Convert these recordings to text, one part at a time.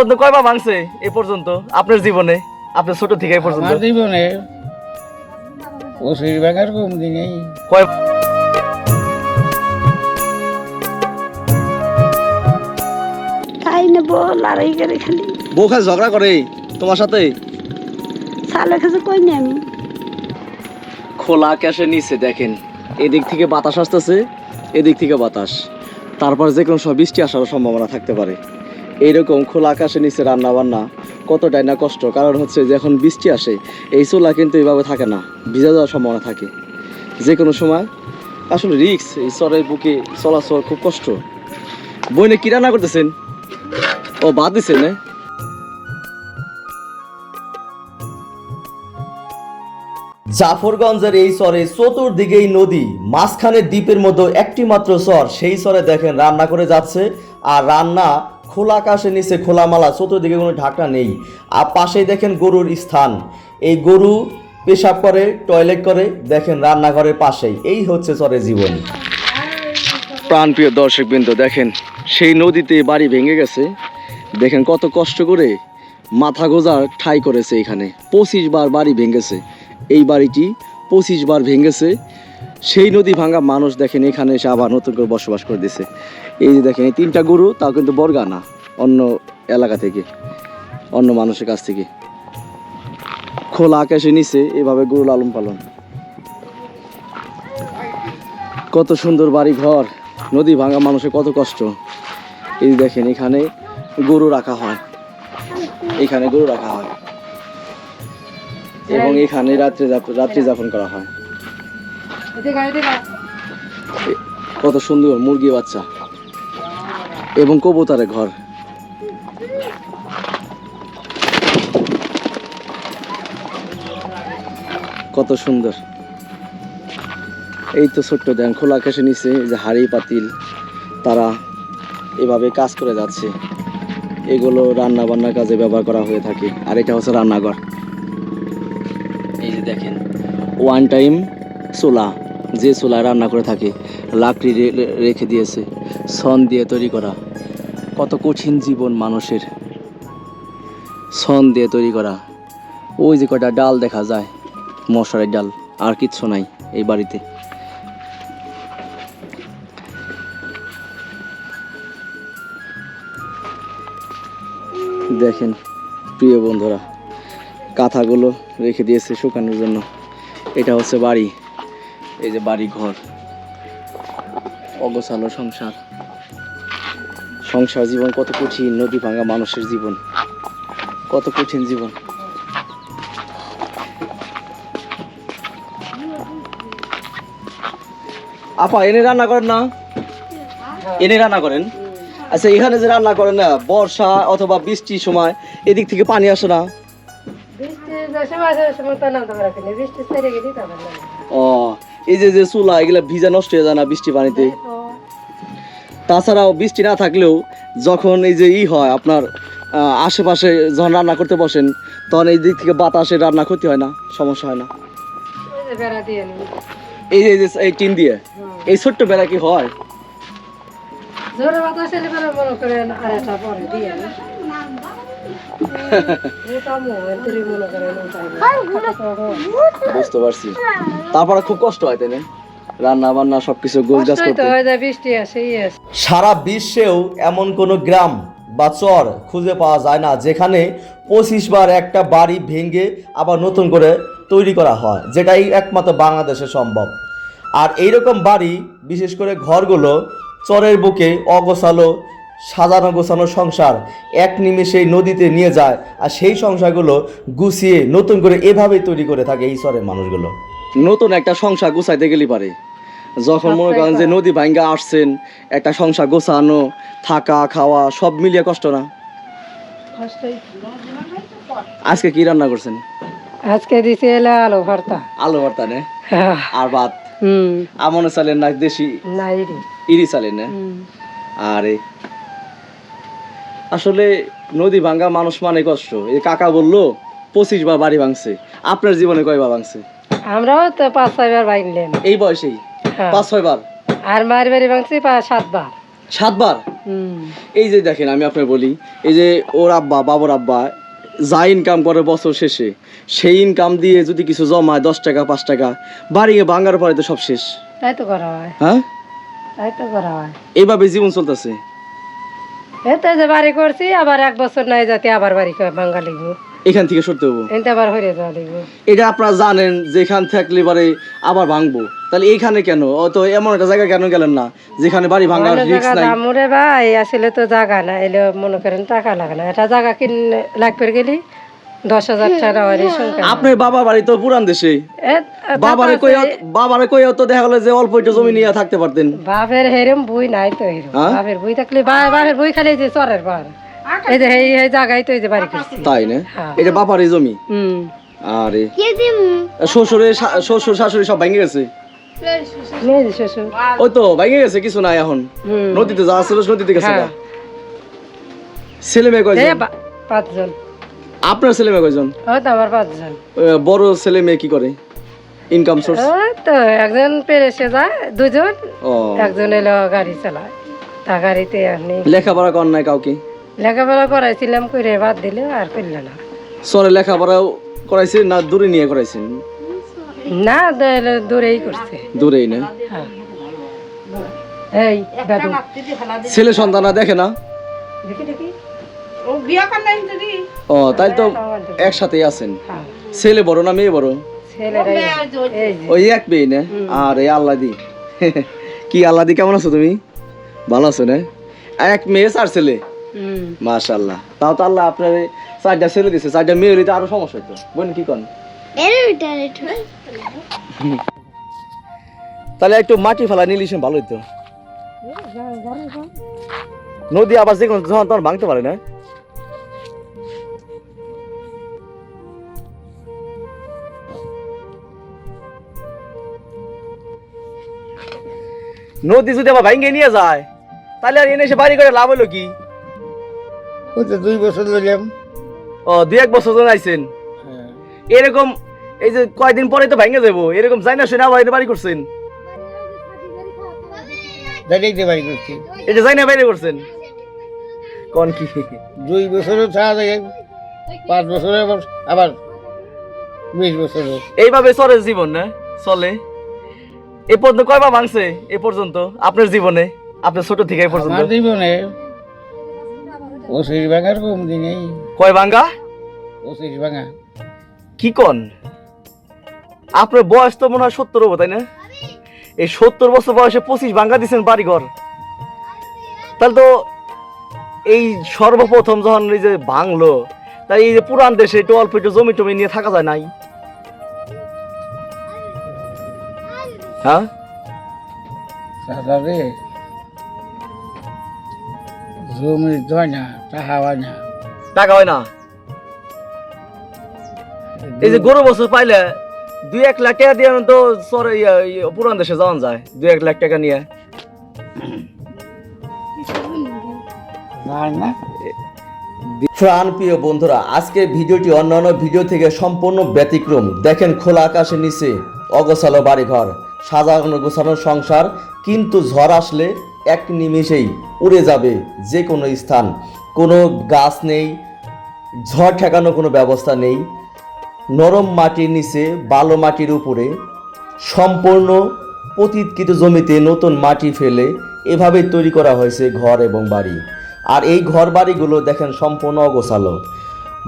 পর্যন্ত কয়বার ভাঙছে এ পর্যন্ত? আপনার জীবনে আপনার ছোট থেকে এ পর্যন্ত? আমার জীবনে ভাগের কম দিনেই কয় খাই নেব লড়াই করে খালি। বউ খালি ঝগড়া করে তোমার সাথে? সালে কাছে কই নি আমি? খোলা আকাশের নিচে দেখেন এদিক থেকে বাতাস আসতেছে এদিক থেকে বাতাস। তারপর যে কোনো সময় বৃষ্টি আসার সম্ভাবনা থাকতে পারে। এইরকম খোলা আকাশের নিচে রান্না বান্না কতটাই না কষ্ট? কারণ হচ্ছে যে এখন বৃষ্টি আসে, এই চুলা কিন্তু এইভাবে থাকে না, ভিজা যাওয়ার সম্ভাবনা থাকে। যে কোনো সময়, আসলে রিক্স এই চরের বুকে চলাচল খুব কষ্ট। বইনে কি রান্না করতেছেন? ও বাদ দিছেন না জাফরগঞ্জের এই চরে চতুর্দিকেই নদী, মাঝখানে দ্বীপের মতো একটি মাত্র চর, সেই চরে দেখেন রান্না করে যাচ্ছে। আর রান্না খোলা আকাশের নিচে খোলামালা চতুর্দিকে কোনো ঢাকা নেই। আর পাশেই দেখেন গরুর স্থান। এই গরু পেশাব করে, টয়লেট করে, দেখেন রান্নাঘরের পাশেই। এই হচ্ছে চরে জীবন। প্রাণপ্রিয় দর্শকবৃন্দ, দেখেন, সেই নদীতে বাড়ি ভেঙে গেছে। দেখেন কত কষ্ট করে মাথা গোজার ঠাই করেছে এখানে। পঁচিশ বার বাড়ি ভেঙেছে। এই বাড়িটি পঁচিশ বার ভেঙেছে? সেই নদী ভাঙা মানুষ দেখেন এখানে এসে আবার নতুন করে বসবাস করে দিছে। এই যে দেখেন এই তিনটা গরু তাও কিন্তু বর্গা না অন্য এলাকা থেকে অন্য মানুষের কাছ থেকে। খোলা আকাশে নিচে এভাবে গরু লালন পালন। কত সুন্দর বাড়ি ঘর নদী ভাঙা মানুষের কত কষ্ট। এই দেখেন এখানে গরু রাখা হয়। এখানে গরু রাখা হয়। এবং এখানে রাত্রে রাত্রি যাপন করা হয়। কত সুন্দর মুরগি বাচ্চা। এবং কবুতরের ঘর। কত সুন্দর। এই তো ছোট্ট দেন খোলা আকাশের নিচে যে হাড়ি, পাতিল, তারা এভাবে কাজ করে যাচ্ছে। এগুলো রান্না বান্নার কাজে ব্যবহার করা হয়ে থাকে, আর এটা হচ্ছে রান্নাঘর। এই যে দেখেন ওয়ান টাইম চুলা, যে চুলায় রান্না করে থাকে, লাকড়ি রেখে দিয়েছে সন দিয়ে তৈরি করা। কত কঠিন জীবন মানুষের। সন দিয়ে তৈরি করা। ওই যে কটা ডাল দেখা যায় মশারের ডাল, আর কিচ্ছু নাই এই বাড়িতে। দেখেন, প্রিয় বন্ধুরা, কাঁথাগুলো রেখে দিয়েছে শুকানোর জন্য। এটা হচ্ছে বাড়ি, এই যে বাড়ি ঘর, অগোছালো সংসার। সংসার জীবন কত কঠিন নদী ভাঙা মানুষের জীবন। কত কঠিন জীবন। আপা এনে রান্না করেন না? এনে রান্না করেন? আচ্ছা এখানে যে রান্না করেন না বর্ষা অথবা বৃষ্টির সময় এদিক থেকে পানি আসে না? ও এই যে যে চুলা এগুলা ভিজা নষ্ট হয়ে যায় না বৃষ্টি পানিতে? তাছাড়াও বৃষ্টি না থাকলেও যখন এই যে ই হয় আপনার আশেপাশে যখন রান্না করতে বসেন তখন এই দিক থেকে বাতাসে রান্না ক্ষতি হয় না সমস্যা হয় না। এই যে এই যে এই টিন দিয়ে এই ছোট্ট বেলা কি হয়? করেন বুঝতে পারছি। তারপরে খুব কষ্ট হয় তাই না? রান্না বান্না সবকিছু গাছ করতে। যায় বৃষ্টি আসে আসে। সারা বিশ্বেও এমন কোনো গ্রাম বা চর খুঁজে পাওয়া যায় না যেখানে পঁচিশ বার একটা বাড়ি ভেঙে আবার নতুন করে তৈরি করা হয় যেটাই একমাত্র বাংলাদেশে সম্ভব। আর এইরকম বাড়ি বিশেষ করে ঘরগুলো চরের বুকে অগোছালো সাজানো গোছানো সংসার এক নিমেষে নদীতে নিয়ে যায় আর সেই সংসারগুলো গুছিয়ে নতুন করে এভাবেই তৈরি করে থাকে এই চরের মানুষগুলো। নতুন একটা সংসার গুছাইতে গেলে পারে। যখন মনে করেন যে নদী ভাঙ্গা আসছেন একটা সংসার গোছানো থাকা খাওয়া সব মিলিয়ে কষ্ট না? আজকে কি রান্না করছেন? আজকে দিছে এলে আলু ভর্তা। আলু ভর্তা নে? আর ভাত? হুম। আমনে চালেন না দেশি? নাই রে। ইরি চালেন না? আরে। আসলে নদী ভাঙ্গা মানুষ মানে কষ্ট। এই কাকা বলল পঁচিশ বার বাড়ি ভাঙছে। আপনার জীবনে কয়বার ভাঙছে? আমরাও তো পাঁচ ছয়বার বাইনলেন। এই বয়সেই? হ্যাঁ। পাঁচ ছয় বার? আর বাড়ি ভাঙছি সাতবার সাতবার এই যে দেখেন আমি আপনার বলি এই যে ওর আব্বা বাবুর আব্বা যা ইনকাম করে বছর শেষে সেই ইনকাম দিয়ে যদি কিছু জমায় দশ টাকা পাঁচ টাকা বাড়ি ভাঙার পরে তো সব শেষ। তাই তো করা হয়। হ্যাঁ? তাই তো করা হয়। এইভাবে জীবন চলতেছে? যে বাড়ি করছি আবার এক বছর নাই যাতে আবার বাড়ি ভাঙ্গা লিখব এখান থেকে সরতে হব। এটা আপনারা জানেন যেখান থাকলে পরে আবার ভাঙবো। তাহলে এইখানে কেন? ও তো এমন একটা জায়গা কেন গেলেন না যেখানে বাড়ি ভাঙার রিস্ক নাই? দামুরে ভাই আসলে তো জায়গা না এলে মনে করেন টাকা লাগে না। এটা জায়গা কিন লাগবে গেলি দশ হাজার টাকা হয়। আপনার বাবার বাড়ি তো পুরান দেশে। বাবারে কই বাবারে কই তো দেখা গেলো যে অল্প একটু জমি নিয়ে থাকতে পারতেন। বাপের হেরম বই নাই তো হেরম হ্যাঁ? বাপের বই থাকলে বা- বাপের বই খালি যে চরের পার এই যে এই এই জায়গায় তো এই যে বাড়ি তাই না? হ্যাঁ। এটা বাপারই জমি? হুম। আরে। শ্বশুরের শ্বশুর শাশুড়ি সব ভেঙে গেছে? মেয়ে যে শ্বশুর। ওই তো ভেঙে গেছে কিছু নাই এখন। নদীতে যা ছিল নদীতে গেছে হ্যাঁ। ছেলে মেয়ে এই কয়জন পাঁচজন। আপনার ছেলে মেয়ে কয়জন? আমার পাঁচজন। বড় ছেলে মেয়ে কি করে? ইনকাম সোর্স তো একজন পেরেছে যায় দুজন। একজন এলো গাড়ি চালায়। তা গাড়িতে লেখাপড়া কর নাই কাউকে? লেখাপড়া করাইছিলাম করে বাদ দিলে আর করল না। সরে লেখাপড়াও করাইছেন না দূরে নিয়ে করাইছেন? না দে- দূরেই করছে। দূরেই না? হ্যাঁ। এই দাদু ছেলে সন্তান দেখে না? দেখি দেখি। ও তাই তো একসাথেই আছেন। হ্যাঁ। ছেলে বড় না মেয়ে বড়? ওই এক মেয়ে না? আর এই আল্লাদি কি আল্লাদি কেমন আছো তুমি? ভালো আছো না? এক মেয়ে চার ছেলে? মাশাল্লাহ তাও তো আল্লাহ আপনার চারটা ছেলে দিছে, চারটা মেয়ে আরও সমস্যা বোন, কি কন? তাহলে একটু মাটি ফেলা নিলিস ভালো হইতো। নদী আবার যে কোনো যখন তখন ভাঙতে পারে না। নদী যদি আবার ভাঙ্গে নিয়ে যায়, তাহলে আর এনে এসে বাড়ি করে লাভ হলো কি? ওই তো দুই বছর ধরলাম। ও দুই এক বছর ধরে আইছেন? এরকম এই যে কয়দিন পরে তো ভেঙে যাব এরকম যাই না শুনে আবার বাড়ি করছেন? দাঁড়িয়ে বাড়ি করছি। এটা যাই না বাইরে করছেন? কোন কি? দুই বছরও ছাড়া পাঁচ বছরে আবার আবার বিশ এইভাবে চলে জীবন না? চলে? এ পর্যন্ত কয়বার ভাঙছে? এ পর্যন্ত? আপনার জীবনে? আপনার ছোট থেকে এ পর্যন্ত? জীবনে পঁচিশ ভাঙার কম দিনেই কয় ভাঙ্গা পঁচিশ ভাঙা। কি কন? আপনার বয়স তো মনে হয় সত্তর হব তাই না? এই সত্তর বছর বয়সে পঁচিশ ভাঙ্গা দিচ্ছেন বাড়িঘর। তাহলে তো এই সর্বপ্রথম যখন এই যে ভাঙলো তাই এই যে পুরান দেশে একটু অল্প একটু জমি টমি নিয়ে থাকা যায় নাই? হ্যাঁ? জমি হয় না টাকা হয় না টাকা হয় না এই যে গরু বছর পাইলে দুই এক লাখ টাকা দিয়ে তো সরে ইয়া- ইয়া পুরান দেশে যাওয়া যায় দুই এক লাখ টাকা নিয়ে না প্রাণ প্রিয় বন্ধুরা আজকের ভিডিওটি অন্যান্য ভিডিও থেকে সম্পূর্ণ ব্যতিক্রম। দেখেন খোলা আকাশের নিচে অগোছালো বাড়িঘর সাজানো গোছানো সংসার কিন্তু ঝড় আসলে এক নিমেষেই উড়ে যাবে যে কোনো স্থান। কোনো গাছ নেই, ঝড় ঠেকানো কোনো ব্যবস্থা নেই। নরম মাটির নিচে, বালো মাটির উপরে, সম্পূর্ণ পতিতকৃত জমিতে নতুন মাটি ফেলে এভাবেই তৈরি করা হয়েছে ঘর এবং বাড়ি। আর এই ঘর বাড়িগুলো দেখেন সম্পূর্ণ অগোছালো।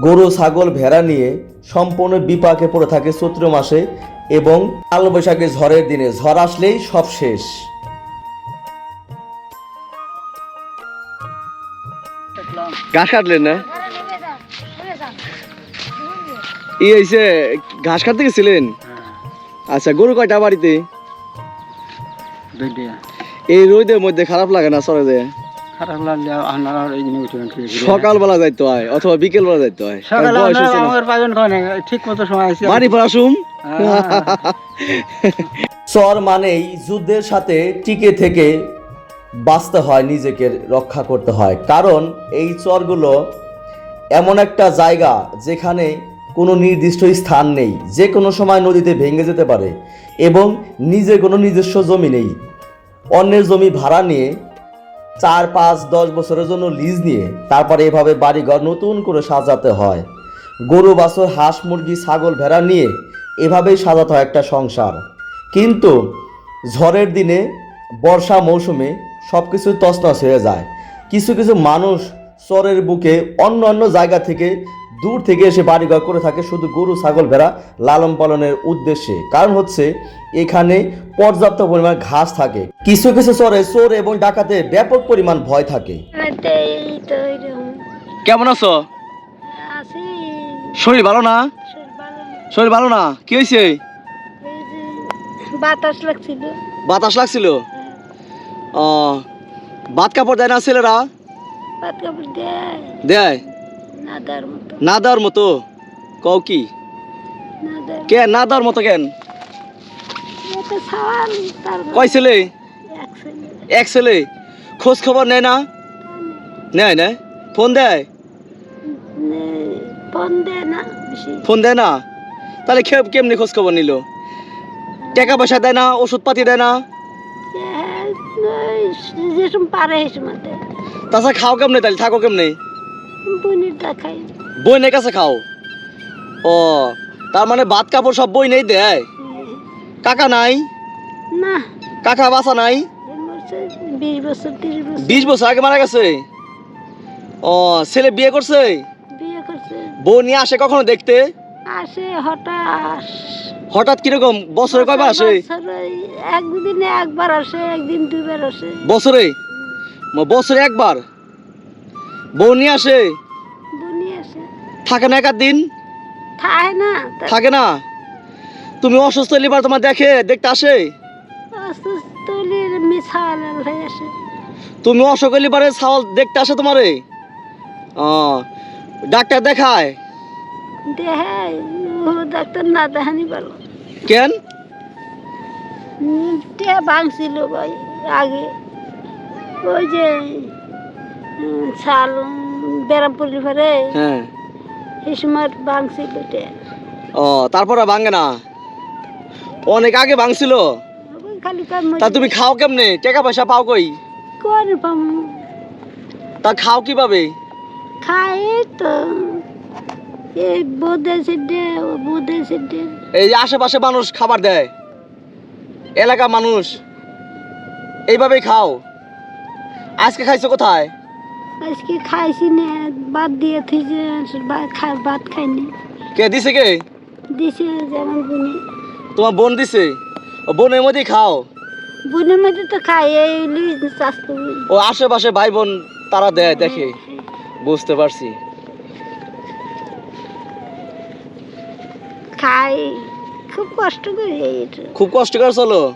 গরু, ছাগল, ভেড়া নিয়ে সম্পূর্ণ বিপাকে পড়ে থাকে চৈত্র মাসে এবং কালো বৈশাখে ঝড়ের দিনে। ঝড় আসলেই সব শেষ। ঘাস কাটলেন না? ই হয়েছে ঘাস কাটতে গেছিলেন? আচ্ছা গরু কয়টা বাড়িতে? এই রোদের মধ্যে খারাপ লাগে না সরে যায় উঠবেন সকালবেলা যাইতে হয় অথবা বিকেল বেলা যাইতে হয়? ঠিক মতো সময় বাড়ি পড়াশুম চর মানেই যুদ্ধের সাথে টিকে থেকে বাঁচতে হয়, নিজেকে রক্ষা করতে হয়। কারণ এই চরগুলো এমন একটা জায়গা যেখানে কোনো নির্দিষ্ট স্থান নেই, যে কোনো সময় নদীতে ভেঙে যেতে পারে এবং নিজে কোনো নিজস্ব জমি নেই। অন্যের জমি ভাড়া নিয়ে চার, পাঁচ, দশ বছরের জন্য লিজ নিয়ে তারপরে এভাবে বাড়িঘর নতুন করে সাজাতে হয়। গরু, বাছর, হাঁস, মুরগি, ছাগল ভেড়া নিয়ে এভাবেই সাজাতে হয় একটা সংসার। কিন্তু ঝড়ের দিনে, বর্ষা মৌসুমে সব কিছু তছনছ হয়ে যায়। কিছু কিছু মানুষ চরের বুকে অন্য অন্য জায়গা থেকে দূর থেকে এসে বাড়িঘর করে থাকে শুধু গরু ছাগল ভেড়া লালন পালনের উদ্দেশ্যে। কারণ হচ্ছে এখানে পর্যাপ্ত পরিমাণ ঘাস থাকে। কিছু কিছু চরে চোর এবং ডাকাতে ব্যাপক পরিমাণ ভয় থাকে। কেমন আছো? শরীর ভালো না শরীর ভালো না। শরীর ভালো না? কি হয়েছে? বাতাস লাগছিল। বাতাস লাগছিল? ভাত কাপড় দেয় না ছেলেরা? ভাত কাপড় দেয়। দেয়? না দেওয়ার মতো। না দেওয়ার মতো? কও কি? কেন? না দেওয়ার মতো কেন? কয় ছেলে? এক ছেলে। খোঁজ খবর নেয় না? নেয় না ফোন দেয়? নে- ফোন দেয় না ফোন দেয় না? তাহলে কেমনি খোঁজ খবর নিল? টাকা পয়সা দেয় না? ওষুধ পাতি দেয় না? যে সময় পারে সেই সময় দেয় তাছাড়া খাও কেমনে তাহলে? থাকো কেমনে? বনির দেখাই। বইনের কাছে খাও? ও তার মানে ভাত কাপড় সব বই নেই দেয়? কাকা নাই? না। কাকা বাসা নাই? বিশ বছর তিরিশ বছর। বিশ বছর আগে মারা গেছে? ও ছেলে বিয়ে করছে? বিয়ে করছে। বউ নিয়ে আসে কখনো দেখতে? আসে হঠাৎ। হঠাৎ কীরকম? বছরে কয়বার আসে? একদিনে একবার আসে একদিন দুইবার আসে। বছরে? বছরে একবার? বউ নিয়ে আসে? বনি আসে। থাকে না একার দিন? থাকে না। তুমি অসুস্থ লিবার তোমার দেখে দেখতে আসে? হলে তুমি অসুখ লিবারে ছাওয়াল দেখতে আসে তোমারে? ডাক্তার দেখায় ও ডাক্তার না দেখানি ভালো। কেন? টে ভাঙছিল ভাই আগে। ওই যে শাল বেরাম পড়লি পরে হ্যাঁ। এই সময় ভাঙছিল টে ও তারপরে ভাঙে না? অনেক আগে ভাঙছিল? খালি তা তুমি খাও কেমনে? টাকা পয়সা পাও কই? করে পাবো? তা খাও কীভাবে? খাই তো। এই আশেপাশে মানুষ খাবার দেয় এলাকা মানুষ এইভাবেই খাও। আজকে খাইছো কোথায়? আজকে খাইছি না বাদ দিয়ে থুইছে ভাত খাই ভাত খাইনি। কে দিছে কে? দিছে যেমন বুনি। তোমার বোন দিছে? বোনের মধ্যেই খাও। বোনের মধ্যে তো খাই এই ও আশেপাশে ভাই বোন তারা দেয় দেখে। বুঝতে পারছি। খাই, খুব কষ্ট খুব কষ্ট চলো?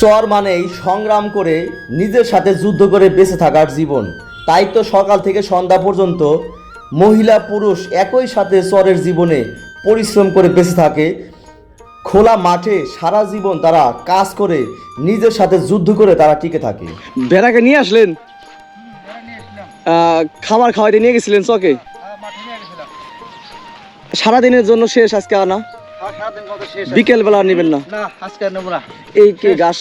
চর মানেই সংগ্রাম করে নিজের সাথে যুদ্ধ করে বেঁচে থাকার জীবন। তাই তো সকাল থেকে সন্ধ্যা পর্যন্ত মহিলা পুরুষ একই সাথে চরের জীবনে পরিশ্রম করে বেঁচে থাকে। খোলা মাঠে সারা জীবন তারা কাজ করে নিজের সাথে যুদ্ধ করে তারা টিকে থাকে। ভেড়াকে নিয়ে আসলেন? খাবার খাওয়াইতে নিয়ে গেছিলেন চকে? সারাদিনের জন্য শেষ আজকে আনা বিকেল বেলা নেবেন না? না আজকে নেব না। এই কে ঘাস?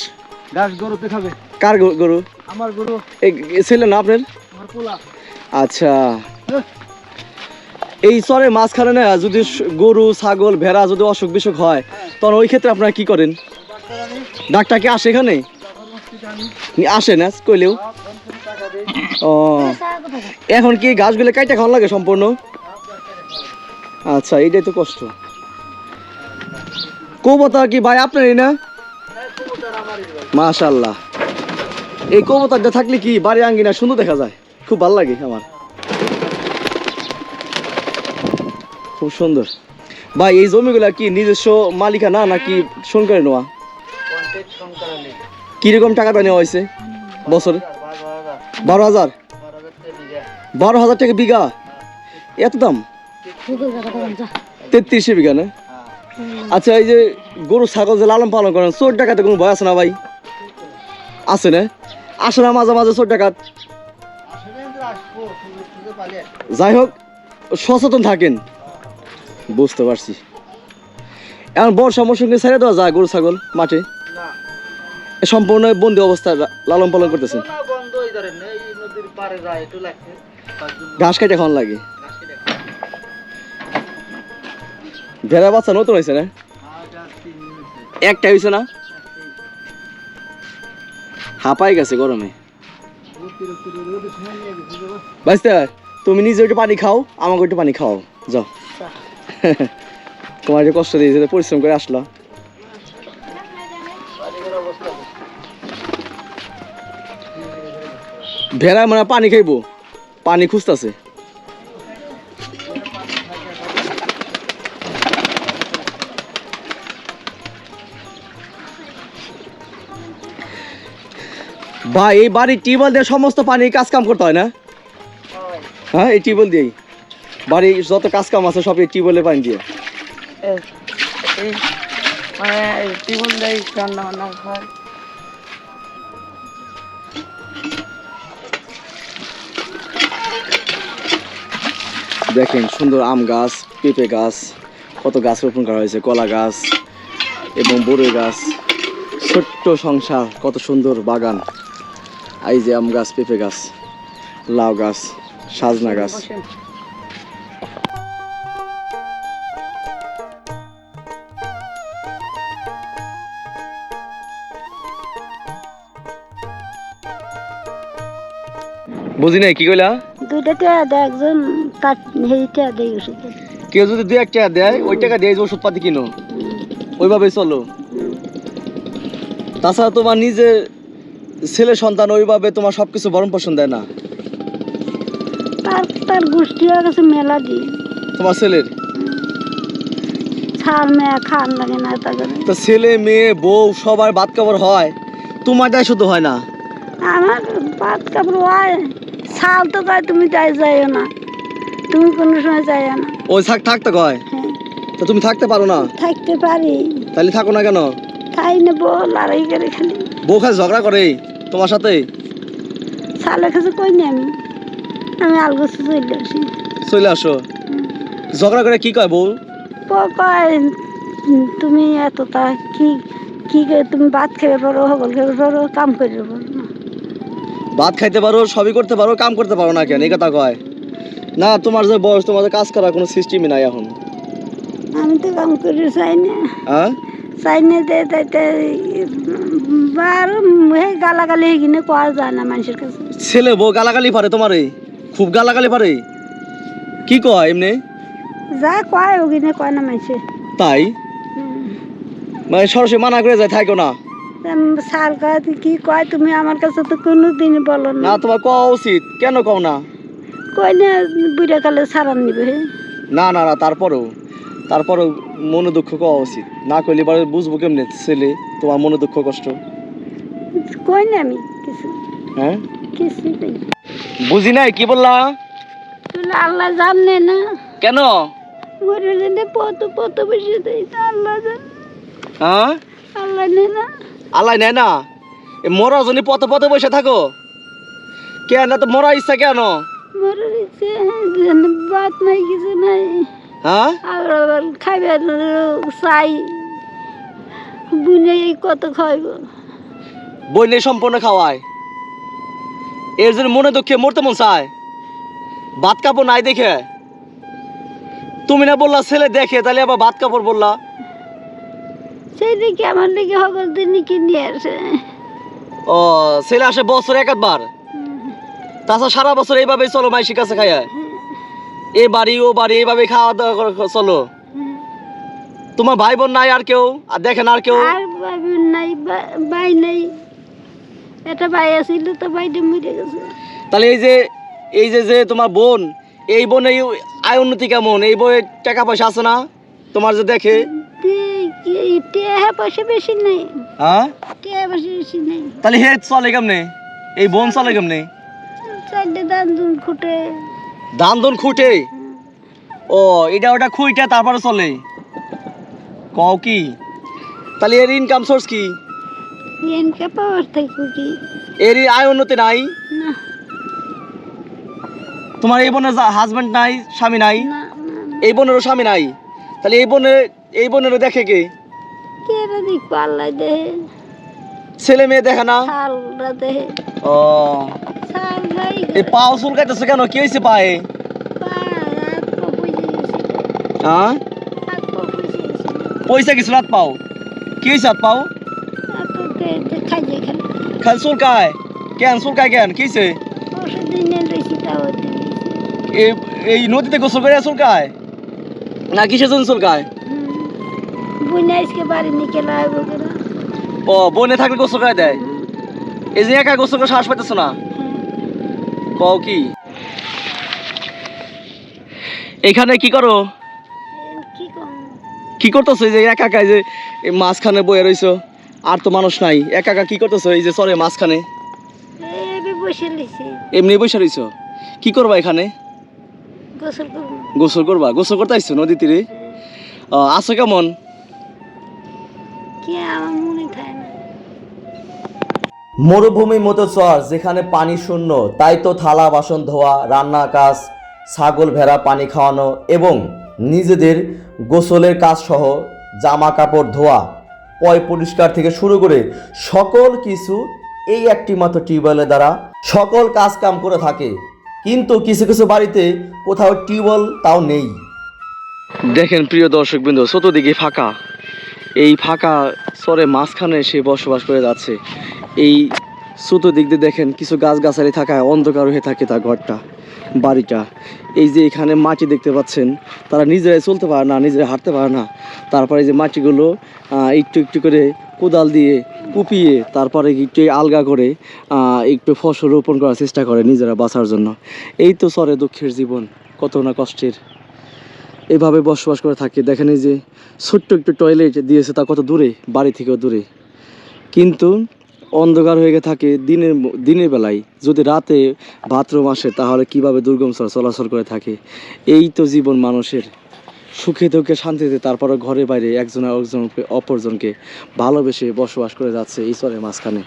গরুতে খাবে কার গরু- আমার গরু। এই ছেলে না আপনার? আচ্ছা। এই চরের মাঝখানে না যদি গরু ছাগল ভেড়া যদি অসুখ বিসুখ হয় তখন ওই ক্ষেত্রে আপনারা কি করেন? ডাক্তার কি আসে এখানে? আসে না, কইলেও? ও। এখন কি গাছগুলো কাইটা খাওয়ান লাগে সম্পূর্ণ? আচ্ছা এইটাই তো কষ্ট। কবতা কি ভাই আপনারই না? মাশাল্লাহ এই কবতারটা থাকলে কি বাড়ি আঙ্গিনা সুন্দর দেখা যায়? খুব ভালো লাগে আমার। খুব সুন্দর। ভাই, এই জমিগুলা কি নিজস্ব মালিকানা নাকি সরকারে নেওয়া? কীরকম টাকাটা নেওয়া হয়েছে বছরে? বারো হাজার? বারো হাজার টাকা বিঘা? এত দাম? তেত্রিশে বিঘা না? আচ্ছা এই যে গরু, ছাগল যে লালন পালন করেন, চোর টাকাতে কোনো ভয় আছে না ভাই? আছে না? আসে না মাঝে মাঝে চোর ডাকাত? যাই হোক, সচেতন থাকেন। বুঝতে পারছি। এখন বর্ষা মৌসুমে ছেড়ে দেওয়া যায় গরু ছাগল মাঠে? সম্পূর্ণ বন্দি অবস্থায় লালন পালন করতেছেন ঘাস কাটে খাওয়ান লাগে। ভেড়া বাচ্চা নতুন হয়েছে না। একটা হয়েছে না? হাঁপাই গেছে গরমে। বাঁচতে তুমি নিজে একটু পানি খাও আমাকে একটু পানি খাও যাও। তোমার একটু কষ্ট দিয়েছে পরিশ্রম করে আসলো। ভেড়া মানে পানি খাইবো। পানি খুঁজতেছে। ভাই, এই বাড়ির টিউবওয়েল দিয়ে সমস্ত পানি কাজ কাম করতে হয় না? হ্যাঁ এই টিউবওয়েল দিয়েই। বাড়ির যত কাজ কাম আছে সব এই টিউবওয়েলের পানি দিয়ে। মানে টিবুল দেয় রান্না বান্না হয়। দেখেন সুন্দর আম গাছ পেঁপে গাছ কত গাছ রোপণ করা হয়েছে কলা গাছ এবং বড়ই গাছ। ছোট্ট সংসার কত সুন্দর বাগান। এই যে আম গাছ পেঁপে গাছ লাউ গাছ সাজনা গাছ। বুঝি নাই কি কইলা? দুইটা টিয়া দেয় একজন তার দেয় ওষুধে কেউ যদি দু এক টাকা দেয় ওই টাকা দিয়ে ওষুধ পাতি কিনো? ওইভাবে চলো। তাছাড়া তোমার নিজের ছেলে সন্তান ওইভাবে তোমার সবকিছু পোষণ দেয় না? তার তার গোষ্ঠী হয়ে গেছে মেলা দিয়ে। তোমার ছেলের? ছাড় মেয়া খান লাগে না তা তো ছেলে মেয়ে বউ সবার ভাত কাপড় হয় তোমারটাই শুধু হয় না? আমার পাত কাপড় হয়। ছাল তো কয় তুমি যাই যাইও না। তুমি কোনো সময় যাইও না। ওই থাক থাকতে কয়। হ্যাঁ। তো তুমি থাকতে পারো না? থাকতে পারি। তাহলে থাকো না কেন? খাই নেব লড়াই করে খালি। বউ খালি ঝগড়া করে তোমার সাথে? ছালের কাছে কই নি আমি? আমি আলগোছে চলে আসি। চলে আসো। ঝগড়া করে কি কয় বউ? প- কয় তুমি এতটা কি কি করে তুমি ভাত খেতে পারো হগল খেতে পারো কাম না ভাত খাইতে পারো সবই করতে পারো কাম করতে পারো না কেন? এই কথা কয়। না তোমার যে বয়স তোমার যে কাজ করার কোনো সিস্টেমই নাই এখন। আমি তো কাম করে চাই না। হ্যাঁ? চাই না দে তাইতে বার হে গালাগালি হেগিনে কোয়া যায় না মানুষের কাছে। ছেলে বউ গালাগালি পারে তোমারে খুব গালাগালি পারে? কি কয় এমনি? যা কয় ওগিনে কয় না মানুষে তাই? মানে সরাসরি মানা করে যায় থাকো না। সার কয় কি কয় তুমি আমার কাছে তো কোনো দিন বলো না। তোমার কওয়া উচিত? কেন কও না? কই না বুড়া কালে সারান নিবে। না না না তারপরেও তারপরেও মনে দুঃখ কওয়া উচিত। না কইলে এবার বুঝব কেমনে ছেলে তোমার মনে দুঃখ কষ্ট? কই না আমি কিছু? হ্যাঁ? কিছু নেই। বুঝি নাই কি বললা? তুই আল্লাহ জানে না। কেন? মরে জেনে পত পত বসে তা আল্লাহ জানে। হ্যাঁ? আল্লাহ নে না। আল্লাহ নেয় না। এ মরা জন্য পথে পথে বসে থাকো। কেন? তো মরা ইচ্ছা কেন? বাত নাই কিছু নাই। হ্যাঁ? চাই। বুনে কত খাইব। সম্পূর্ণ খাওয়ায়। এর জন্য মনে দুঃখে মরতে মন চায়। ভাত কাপড় নাই দেখে। তুমি না বললা ছেলে দেখে তাহলে আবার ভাত কাপড় বললা। সেই দিকে আমার দিকে হগল দিন কি নিয়ে আসে? ও ছেলে আসে বছর এক একবার। তাছাড়া সারা বছর এইভাবেই চলো মাইসির কাছে খাইয়া। এ বাড়ি ও বাড়ি এইভাবে খাওয়া দাওয়া চলো। তোমার ভাই বোন নাই আর কেউ? আর দেখেন আর কেউ? আর বাবু নাই ভাই নাই। একটা ভাই আছিল তো ভাইটা মরে গেছে। তাহলে এই যে এই যে যে তোমার বোন এই বোন এই আয় উন্নতি কেমন? এই বইয়ের টাকা পয়সা আছে না? তোমার যে দেখে। তাহলে হে চলে কেমনে? এই বোন চলে কেমনে? চারটে দান দুন খুঁটে? ও এটা ওটা খুঁইটা তারপরে চলে। কও কি? তাহলে এর ইনকাম সোর্স কি? পাওয়ার এর আয় উন্নতি নাই? না। তোমার এই বোনের হাজবেন্ড নাই স্বামী নাই? এই বোনেরও স্বামী নাই? তাহলে এই বোনের এই বোনেরও দেখে কে? দিক পাল্লাই দেহে? ছেলে মেয়ে দেখে না? শালরা দেহে। ও। শাল ভাই এই পাও চুলকাইতেছে কেন? কি হয়েছে পায়ে? হ্যাঁ? পয়সা কিছু রাত পাও। কি হয়েছে হাত পাও? খালি চুলকায় কেন? চুলকায় কেন? কি হয়েছে এই নদীতে গোসল করে চুলকায় না কিসের জন্য চুলকায় বুনে আজকে বাড়ি নিকে লাগবো ও বনে থাকলে গোসল করে দেয়? এই যে একা গোসল করে শ্বাস পাইতেছ না? কও কি? এখানে কি করো? কি করতেছো? এই যে একা একা যে মাঝখানে বয়ে রইছো। আর তো মানুষ নাই। একা একা কি করতেছো? এই যে সরে মাঝখানে। এমনি বসে রইছো? কি করবা এখানে? গোসল করবা। গোসল করতে আসছো নদী তীরে? আছো কেমন? কি আমার মনে থাকে না। মরুভূমির মতো চর যেখানে পানি শূন্য তাই তো থালা বাসন ধোয়া রান্না কাজ ছাগল ভেড়া পানি খাওয়ানো এবং নিজেদের গোসলের কাজ সহ জামা কাপড় ধোয়া। পয় পরিষ্কার থেকে শুরু করে সকল কিছু এই একটি মাত্র টিউবওয়েলের দ্বারা সকল কাজ কাম করে থাকে। কিন্তু কিছু কিছু বাড়িতে কোথাও টিউবওয়েল তাও নেই। দেখেন প্রিয় দর্শক বিন্দু চতুর্দিকে ফাঁকা। এই ফাঁকা সরে মাঝখানে সে বসবাস করে যাচ্ছে। এই চতুর্দিক দিয়ে দেখেন কিছু গাছগাছালি থাকায় অন্ধকার হয়ে থাকে তার ঘরটা, বাড়িটা। এই যে এখানে মাটি দেখতে পাচ্ছেন, তারা নিজেরাই চলতে পারে না, নিজেরাই হাঁটতে পারে না। তারপরে যে মাটিগুলো একটু একটু করে কোদাল দিয়ে কুপিয়ে তারপরে একটু আলগা করে একটু ফসল রোপণ করার চেষ্টা করে নিজেরা বাঁচার জন্য। এই তো সরে দুঃখের জীবন, কত না কষ্টের। এভাবে বসবাস করে থাকে। দেখেন এই যে ছোট্ট একটু টয়লেট দিয়েছে তা কত দূরে? বাড়ি থেকেও দূরে। কিন্তু অন্ধকার হয়ে থাকে দিনের দিনের বেলায়। যদি রাতে বাথরুম আসে, তাহলে কীভাবে দুর্গম চলা- চলাচল করে থাকে? এই তো জীবন মানুষের। সুখে দুঃখে শান্তিতে তারপরে ঘরে বাইরে একজন একজন অপরজনকে ভালোবেসে বসবাস করে যাচ্ছে এই চরের মাঝখানে।